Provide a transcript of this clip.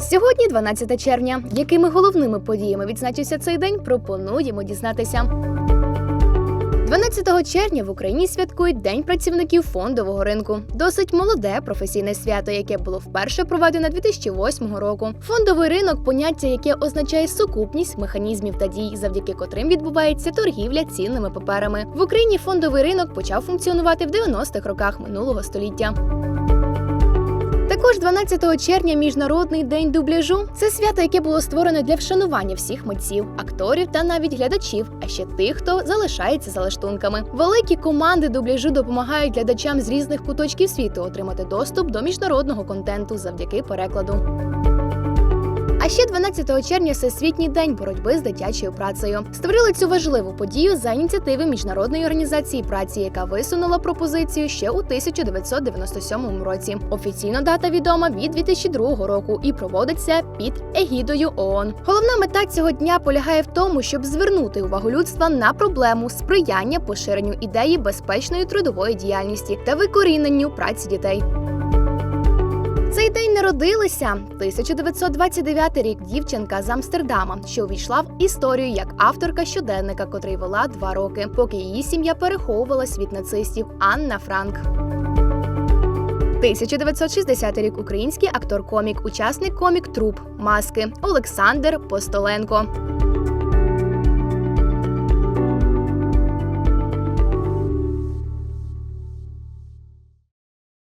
Сьогодні, 12 червня. Якими головними подіями відзначився цей день, пропонуємо дізнатися. 12 червня в Україні святкують День працівників фондового ринку. Досить молоде професійне свято, яке було вперше проведено 2008 року. Фондовий ринок поняття, яке означає сукупність механізмів та дій, завдяки котрим відбувається торгівля цінними паперами. В Україні фондовий ринок почав функціонувати в 90-х роках минулого століття. Також 12 червня міжнародний день дубляжу. Це свято, яке було створено для вшанування всіх митців, акторів та навіть глядачів, а ще тих, хто залишається за лаштунками. Великі команди дубляжу допомагають глядачам з різних куточків світу отримати доступ до міжнародного контенту завдяки перекладу. Ще 12 червня Всесвітній день боротьби з дитячою працею. Створили цю важливу подію за ініціативи міжнародної організації праці, яка висунула пропозицію ще у 1997 році. Офіційно дата відома від 2002 року і проводиться під егідою ООН. Головна мета цього дня полягає в тому, щоб звернути увагу людства на проблему сприяння поширенню ідеї безпечної трудової діяльності та викоріненню праці дітей. Цей день народилися 1929 рік дівчинка з Амстердама, що увійшла в історію як авторка щоденника, котрий вела два роки, поки її сім'я переховувалась від нацистів Анна Франк. 1960 рік український актор-комік, учасник комік труп маски Олександр Постоленко.